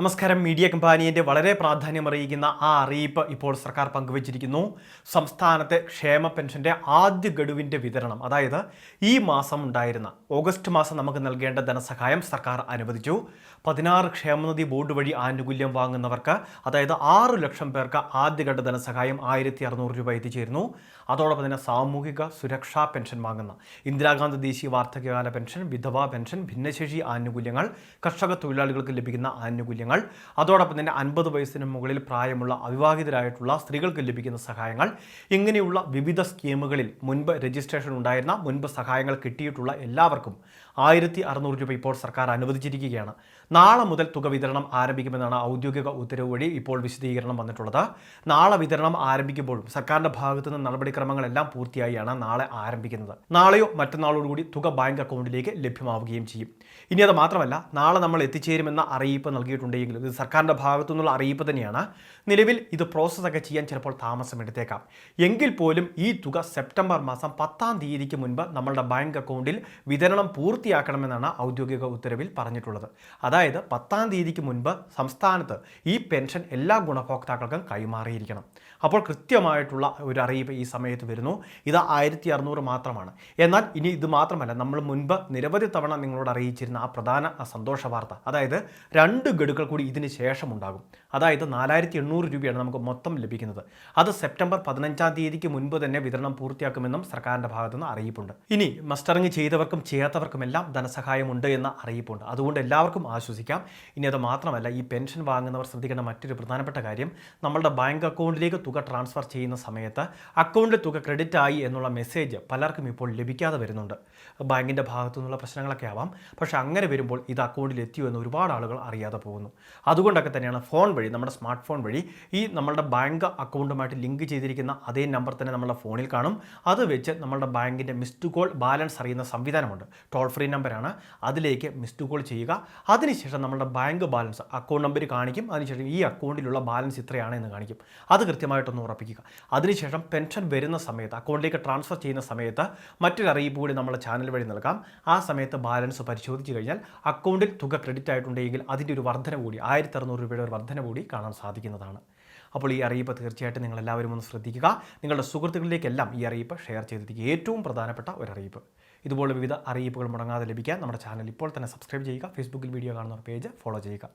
നമസ്കാരം. മീഡിയ കമ്പാനിയന്റെ വളരെ പ്രാധാന്യം അറിയിക്കുന്ന ആ അറിയിപ്പ് ഇപ്പോൾ സർക്കാർ പങ്കുവച്ചിരിക്കുന്നു. സംസ്ഥാനത്തെ ക്ഷേമ പെൻഷന്റെ ആദ്യ ഗഡുവിന്റെ വിതരണം. അതായത് ഈ മാസം ഉണ്ടായിരുന്ന ഓഗസ്റ്റ് മാസം നമുക്ക് നൽകേണ്ട ധനസഹായം സർക്കാർ അനുവദിച്ചു. പതിനാറ് ക്ഷേമനിധി ബോർഡ് വഴി ആനുകൂല്യം വാങ്ങുന്നവർക്ക് അതായത് ആറ് ലക്ഷം പേർക്ക് ആദ്യഘട്ട ധനസഹായം ആയിരത്തി അറുന്നൂറ് രൂപ എത്തിച്ചേരുന്നു. അതോടൊപ്പം തന്നെ സാമൂഹിക സുരക്ഷാ പെൻഷൻ വാങ്ങുന്ന ഇന്ദിരാഗാന്ധി ദേശീയ വാർദ്ധക്യകാല പെൻഷൻ വിധവാ പെൻഷൻ ഭിന്നശേഷി ആനുകൂല്യങ്ങൾ കർഷക തൊഴിലാളികൾക്ക് ലഭിക്കുന്ന ആനുകൂല്യങ്ങൾ അതോടൊപ്പം തന്നെ അൻപത് വയസ്സിന് മുകളിൽ പ്രായമുള്ള അവിവാഹിതരായിട്ടുള്ള സ്ത്രീകൾക്ക് ലഭിക്കുന്ന സഹായങ്ങൾ ഇങ്ങനെയുള്ള വിവിധ സ്കീമുകളിൽ മുൻപ് രജിസ്ട്രേഷൻ ഉണ്ടായിരുന്ന മുൻപ് സഹായങ്ങൾ കിട്ടിയിട്ടുള്ള എല്ലാവർക്കും ആയിരത്തി അറുന്നൂറ് രൂപ ഇപ്പോൾ സർക്കാർ അനുവദിച്ചിരിക്കുകയാണ്. നാളെ മുതൽ തുക വിതരണം ആരംഭിക്കുമെന്നാണ് ഔദ്യോഗിക ഉത്തരവ് വഴി ഇപ്പോൾ വിശദീകരണം വന്നിട്ടുള്ളത്. നാളെ വിതരണം ആരംഭിക്കുമ്പോഴും സർക്കാരിന്റെ ഭാഗത്തു നിന്ന് നടപടിക്രമങ്ങളെല്ലാം പൂർത്തിയായാണ് നാളെ ആരംഭിക്കുന്നത്. നാളെയോ മറ്റന്നാളോടുകൂടി തുക ബാങ്ക് അക്കൗണ്ടിലേക്ക് ലഭ്യമാവുകയും ചെയ്യും. ഇനി അത് മാത്രമല്ല നാളെ നമ്മൾ എത്തിച്ചേരുമെന്ന അറിയിപ്പ് നൽകിയിട്ടുണ്ടെങ്കിലും ഇത് സർക്കാരിന്റെ ഭാഗത്തു നിന്നുള്ള അറിയിപ്പ് തന്നെയാണ്. നിലവിൽ ഇത് പ്രോസസ്സൊക്കെ ചെയ്യാൻ ചിലപ്പോൾ താമസമെടുത്തേക്കാം എങ്കിൽ പോലും ഈ തുക സെപ്റ്റംബർ മാസം പത്താം തീയതിക്ക് മുൻപ് നമ്മളുടെ ബാങ്ക് അക്കൗണ്ടിൽ വിതരണം പൂർത്തിയാക്കണമെന്നാണ് ഔദ്യോഗിക ഉത്തരവിൽ പറഞ്ഞിട്ടുള്ളത്. അതായത് പത്താം തീയതിക്ക് മുൻപ് സംസ്ഥാനത്ത് ഈ പെൻഷൻ എല്ലാ ഗുണഭോക്താക്കൾക്കും കൈമാറിയിരിക്കണം. അപ്പോൾ കൃത്യമായിട്ടുള്ള ഒരു അറിയിപ്പ് ഈ സമയത്ത് വരുന്നു. ഇത് ആയിരത്തി അറുന്നൂറ് മാത്രമാണ്. എന്നാൽ ഇനി ഇത് മാത്രമല്ല നമ്മൾ മുൻപ് നിരവധി തവണ നിങ്ങളോട് അറിയിച്ചിരുന്ന ആ പ്രധാന സന്തോഷ വാർത്ത. അതായത് രണ്ട് ഗഡുക്കൾ കൂടി ഇതിന് ശേഷം ഉണ്ടാകും അതായത് നാലായിരത്തി എണ്ണൂറ് രൂപയാണ് നമുക്ക് മൊത്തം ലഭിക്കുന്നത്. അത് സെപ്റ്റംബർ പതിനഞ്ചാം തീയതിക്ക് മുൻപ് തന്നെ വിതരണം പൂർത്തിയാക്കുമെന്നും സർക്കാരിന്റെ ഭാഗത്തുനിന്ന് അറിയിപ്പുണ്ട്. ഇനി മസ്റ്ററിങ് ചെയ്തവർക്കും ചെയ്യാത്തവർക്കും എല്ലാം ധനസഹായമുണ്ട് എന്ന അറിയിപ്പുണ്ട്. അതുകൊണ്ട് എല്ലാവർക്കും ആശ്വസിക്കാം. ഇനി അത് മാത്രമല്ല ഈ പെൻഷൻ വാങ്ങുന്നവർ ശ്രദ്ധിക്കേണ്ട മറ്റൊരു പ്രധാനപ്പെട്ട കാര്യം നമ്മളുടെ ബാങ്ക് അക്കൗണ്ടിലേക്ക് തുക ട്രാൻസ്ഫർ ചെയ്യുന്ന സമയത്ത് അക്കൗണ്ടിൽ തുക ക്രെഡിറ്റ് ആയി എന്നുള്ള മെസ്സേജ് പലർക്കും ഇപ്പോൾ ലഭിക്കാതെ വരുന്നുണ്ട്. ബാങ്കിന്റെ ഭാഗത്തു നിന്നുള്ള പ്രശ്നങ്ങളൊക്കെ ആവാം. പക്ഷേ അങ്ങനെ വരുമ്പോൾ ഇത് അക്കൗണ്ടിൽ എത്തിയോ എന്ന് ഒരുപാട് ആളുകൾ അറിയാതെ പോകുന്നു. അതുകൊണ്ടൊക്കെ തന്നെയാണ് ഫോൺ വഴി നമ്മുടെ സ്മാർട്ട് ഫോൺ വഴി ഈ നമ്മളുടെ ബാങ്ക് അക്കൗണ്ടുമായിട്ട് ലിങ്ക് ചെയ്തിരിക്കുന്ന അതേ നമ്പർ തന്നെ നമ്മുടെ ഫോണിൽ കാണും. അത് വെച്ച് നമ്മളുടെ ബാങ്കിന്റെ മിസ്ഡ് കോൾ ബാലൻസ് അറിയുന്ന സംവിധാനമുണ്ട്. ടോൾ ഫ്രീ നമ്പറാണ് അതിലേക്ക് മിസ്ഡ് കോൾ ചെയ്യുക. അതിനുശേഷം നമ്മളുടെ ബാങ്ക് ബാലൻസ് അക്കൗണ്ട് നമ്പർ കാണിക്കും. അതിനുശേഷം ഈ അക്കൗണ്ടിലുള്ള ബാലൻസ് ഇത്രയാണ് എന്ന് കാണിക്കും. അത് കൃത്യമായിട്ടൊന്ന് ഉറപ്പിക്കുക. അതിനുശേഷം പെൻഷൻ വരുന്ന സമയത്ത് അക്കൗണ്ടിലേക്ക് ട്രാൻസ്ഫർ ചെയ്യുന്ന സമയത്ത് മറ്റൊരു അറിയിപ്പ് കൂടി നമ്മുടെ ചാനൽ വഴി നൽകാം. ആ സമയത്ത് ബാലൻസ് പരിശോധിച്ച് കഴിഞ്ഞാൽ അക്കൗണ്ടിൽ തുക ക്രെഡിറ്റ് ആയിട്ടുണ്ടെങ്കിൽ അതിന്റെ ഒരു വർധന കൂടി ആയിരത്തി അറുന്നൂറ് രൂപയുടെ ഒരു വർധന കൂടി കാണാൻ സാധിക്കുന്നതാണ്. അപ്പോൾ ഈ അറിയിപ്പ് തീർച്ചയായിട്ടും നിങ്ങൾ എല്ലാവരും ഒന്ന് ശ്രദ്ധിക്കുക. നിങ്ങളുടെ സുഹൃത്തുക്കളിലേക്കെല്ലാം ഈ അറിയിപ്പ് ഷെയർ ചെയ്തിരിക്കുക ഏറ്റവും പ്രധാനപ്പെട്ട ഒരു അറിയിപ്പ്. ഇതുപോലെ വിവിധ അറിയിപ്പുകൾ മുടങ്ങാതെ ലഭിക്കാൻ നമ്മുടെ ചാനൽ ഇപ്പോൾ തന്നെ സബ്സ്ക്രൈബ് ചെയ്യുക. ഫേസ്ബുക്കിൽ വീഡിയോ കാണുന്ന പേജ് ഫോളോ ചെയ്യുക.